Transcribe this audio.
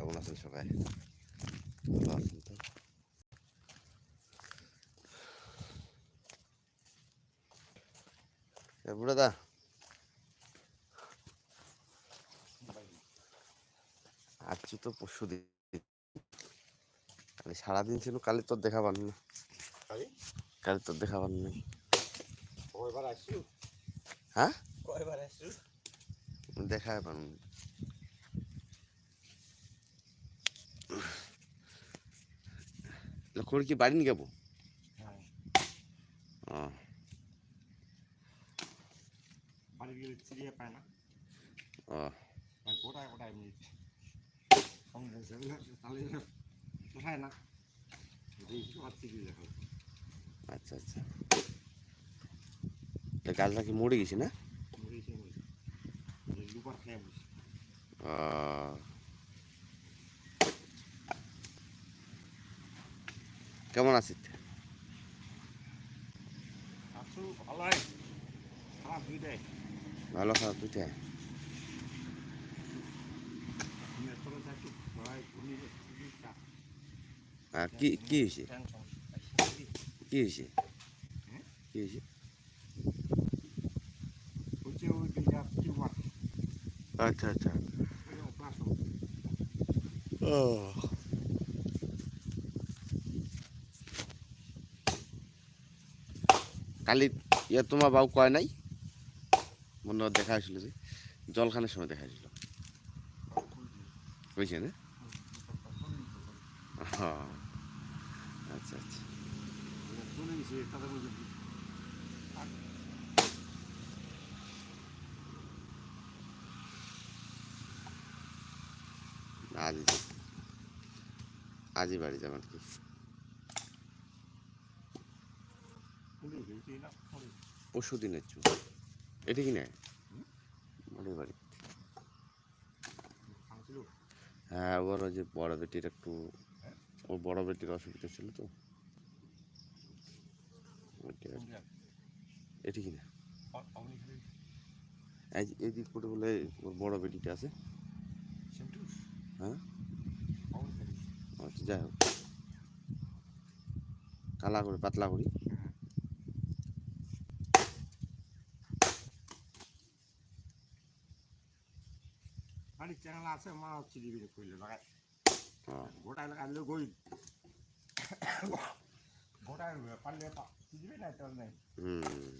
কেমন আছেন সবাই? ভালো আছেন তো? বুড়াদা। আজকে তো পরশু দিন। সারাদিন ছিল কালি তোর দেখা পান না কালি? তোর দেখা পান নাই হ্যাঁ? দেখা পান লক্ষ্মণ কি বাড়ি নিয়ে যাব হ্যাঁ ও বাড়ি গেলে চিড়িয়া পায় না ও আর গোটায় গোটায় এমনি সঙ্গে সেগুলো তাহলে পোষায় না এই আর চিড়িয়ে দেখো আচ্ছা আচ্ছা। তা গাছটা কি মরে গেছে না? মরেছে এই লুপার খেয়ে বসে। কেমন আছিস? ভালোই। ভালো খারাপ চিড়িয়া আর কি কি হয়েছে? কি হয়েছে? হুম? কি হয়েছে? আচ্ছা আচ্ছা। ও। কালি ইয়া তোমার বাবু কয় নাই? মনে হয় দেখা হয়েছিল যে, জলখানের সময় দেখা হয়েছিল। বুঝছে না হ্যাঁ। আচ্ছা আচ্ছা। বাড়ি যাবেন। কি চলে গেছে না চলে পরশু দিনের চু এটা কি নেয়? মোটের বাড়ি। হ্যাঁ ওর ওই যে বড় বেটির একটু ওর বড় বেটির অসুবিধা ছিল তো। এটি কি না এই দিক করে বলে ওর বড় বেটিটা আছে। হ্যাঁ? আচ্ছা যাই হোক। কালা করে পাতলা করি বাড়ির চ্যানেল আছে মা দিবি কইলে লাগাই। গোটা লাগাইলে গই গোটা পারলে দিবি না তোর নাই। হুম।